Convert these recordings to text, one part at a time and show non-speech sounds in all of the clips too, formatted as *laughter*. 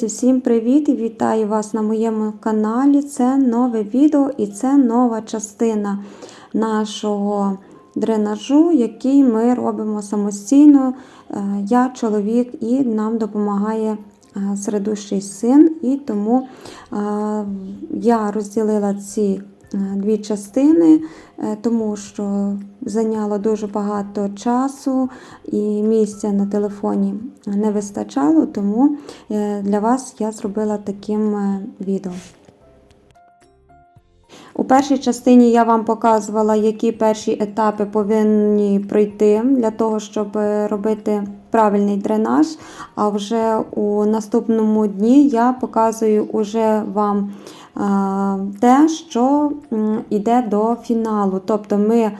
Друзі, всім привіт і вітаю вас на моєму каналі. Це нове відео і це нова частина нашого дренажу, який ми робимо самостійно. Е, Я чоловік і нам допомагає е, середущий син, і тому е, я розділила ці дві частини, е, тому що зайняло дуже багато часу і місця на телефоні не вистачало, тому е, для вас я зробила таким е, відео. У першій частині я вам показувала, які перші етапи повинні пройти для того, щоб е, робити правильний дренаж. А вже у наступному дні я показую уже вам е, те, що йде до фіналу. Тобто ми е,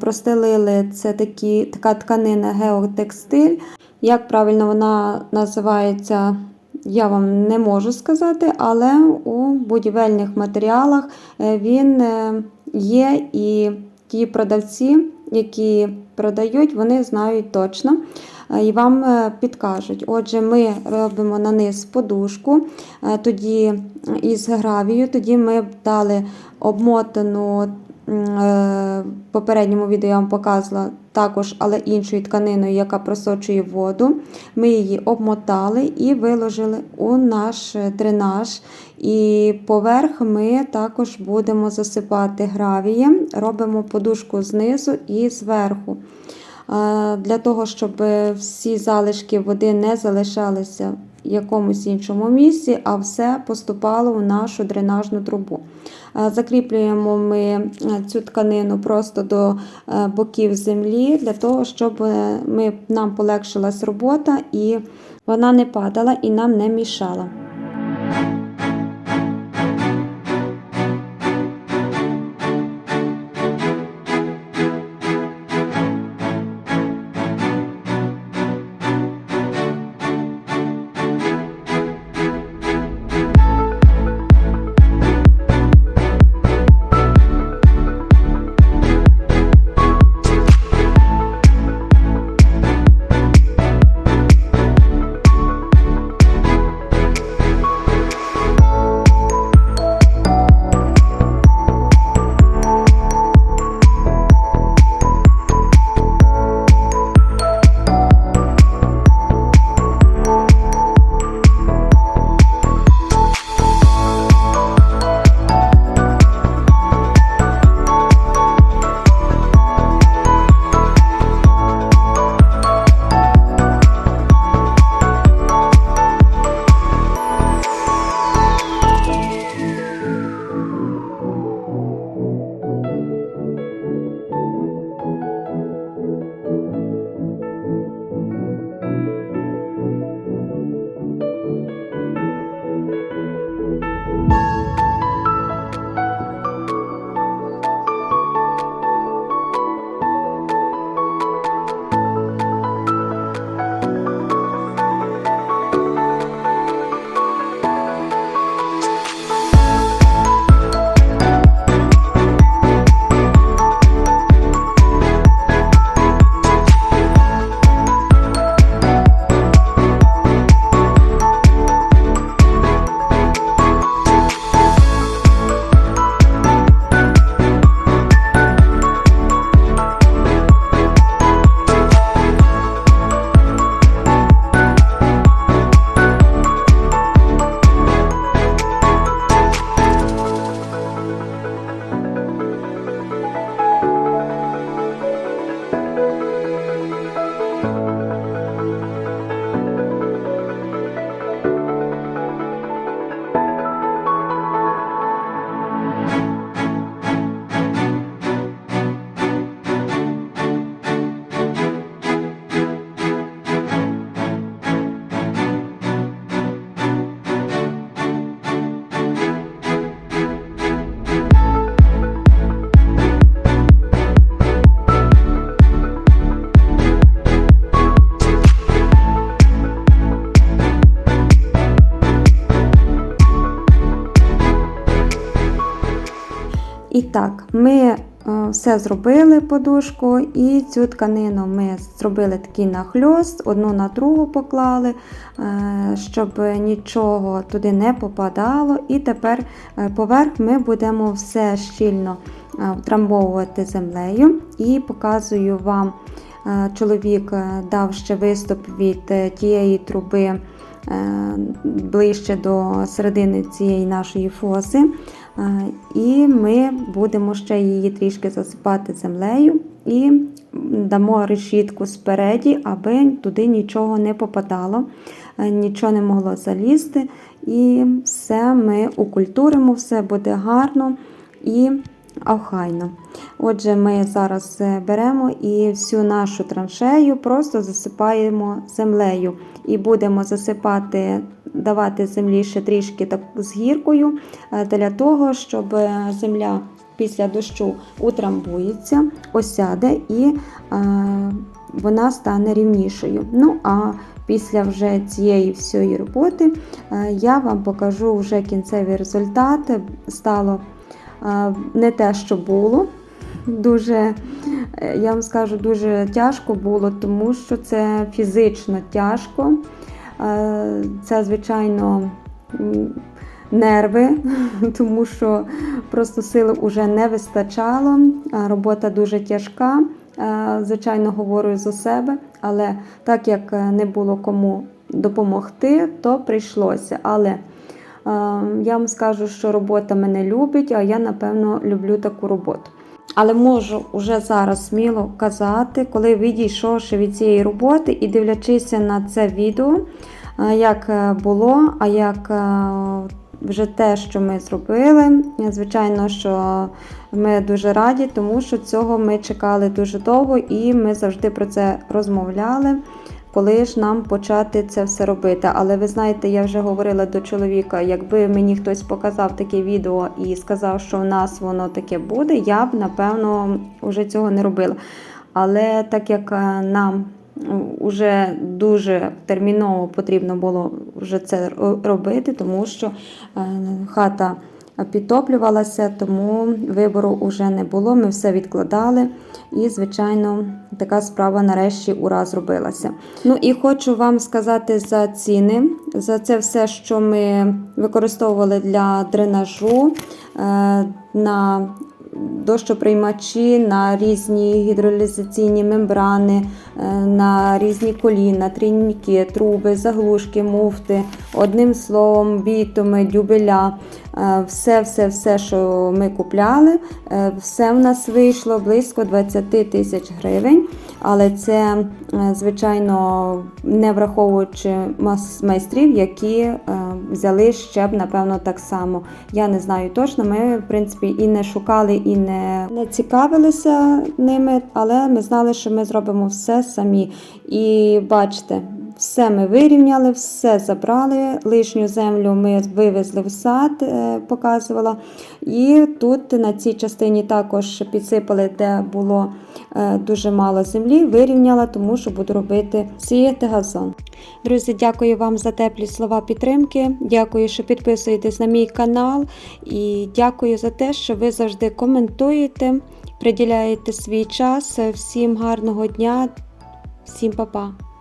простелили це такі, така тканина геотекстиль. Як правильно вона називається, я вам не можу сказати, але у будівельних матеріалах е, він е, є і ті продавці, які продають, вони знають точно е, і вам е, підкажуть. Отже, ми робимо на низ подушку, е, тоді із гравію, тоді ми дали обмотану. е, попередньому відео я вам показувала також, але іншою тканиною, яка просочує воду. Ми її обмотали і виложили у наш дренаж. І поверх ми також будемо засипати гравієм, робимо подушку знизу і зверху. Для того, щоб всі залишки води не залишалися в якомусь іншому місці, а все поступало у нашу дренажну трубу. Закріплюємо ми е, цю тканину просто до е, боків землі, для того, щоб е, ми, нам полегшилась робота і вона не падала і нам не мішала. Так, ми Е, Все зробили подушку, і цю тканину ми зробили такий нахльост, одну на другу поклали, е, щоб нічого туди не попадало. І тепер е, поверх ми будемо все щільно втрамбовувати землею. І показую вам, чоловік дав ще виступ від тієї труби ближче до середини цієї нашої фоси. Е, І ми будемо ще її трішки засипати землею і дамо решітку спереді, аби туди нічого не попадало, е, нічого не могло залізти. І все ми укультуримо, все буде гарно і охайно. Отже, ми зараз е, беремо і всю нашу траншею просто засипаємо землею і будемо засипати, давати землі ще трішки так з гіркою е, для того, щоб е, земля після дощу утрамбується, осяде і е, вона стане рівнішою. Ну а після вже цієї всієї роботи я вам покажу вже кінцевий результат. Стало не те, що було. Дуже, я вам скажу, дуже тяжко було, тому що це фізично тяжко. Е, Це, звичайно, нерви, *laughs* тому що просто сили вже не вистачало. Робота дуже тяжка. Е, Звичайно, говорю за себе, але так як не було кому допомогти, то прийшлося. Але е, я вам скажу, що робота мене любить, а я, напевно, люблю таку роботу. Але можу вже зараз сміло казати, коли відійшовши від цієї роботи і дивлячися на це відео, е, як е, було, а як е, вже те, що ми зробили. Звичайно, що ми дуже раді, тому що цього ми чекали дуже довго і ми завжди про це розмовляли. Коли ж нам почати це все робити. Але ви знаєте, я вже говорила до чоловіка, якби мені хтось показав таке відео і сказав, що в нас воно таке буде, я б напевно вже цього не робила. Але так як е, нам вже дуже терміново потрібно було вже це робити, тому що е, хата підтоплювалася, тому вибору вже не було. Ми все відкладали. І, звичайно, така справа нарешті ура зробилася. Ну і хочу вам сказати за ціни, за це все, що ми використовували для дренажу. е, на дощоприймачі, на різні гідролізаційні мембрани, на різні коліна, трійники, труби, заглушки, муфти, одним словом, бітуми, дюбеля. Е, Все, все, все, що ми купляли, е, все в нас вийшло близько 20 тисяч гривень. Але це, е, звичайно, не враховуючи майстрів, які е, взяли ще б, напевно, так само. Я не знаю точно. Ми, в принципі, і не шукали, і не, не цікавилися ними, але ми знали, що ми зробимо все самі. І бачите, все ми вирівняли, все забрали. Лишню землю ми вивезли в сад, е, показувала. І тут на цій частині також підсипали, де було е, дуже мало землі, вирівняла, тому що буду робити сіяти газон. Друзі, дякую вам за теплі слова підтримки. Дякую, що підписуєтесь на мій канал. І дякую за те, що ви завжди коментуєте, приділяєте свій час. Всім гарного дня, всім па-па!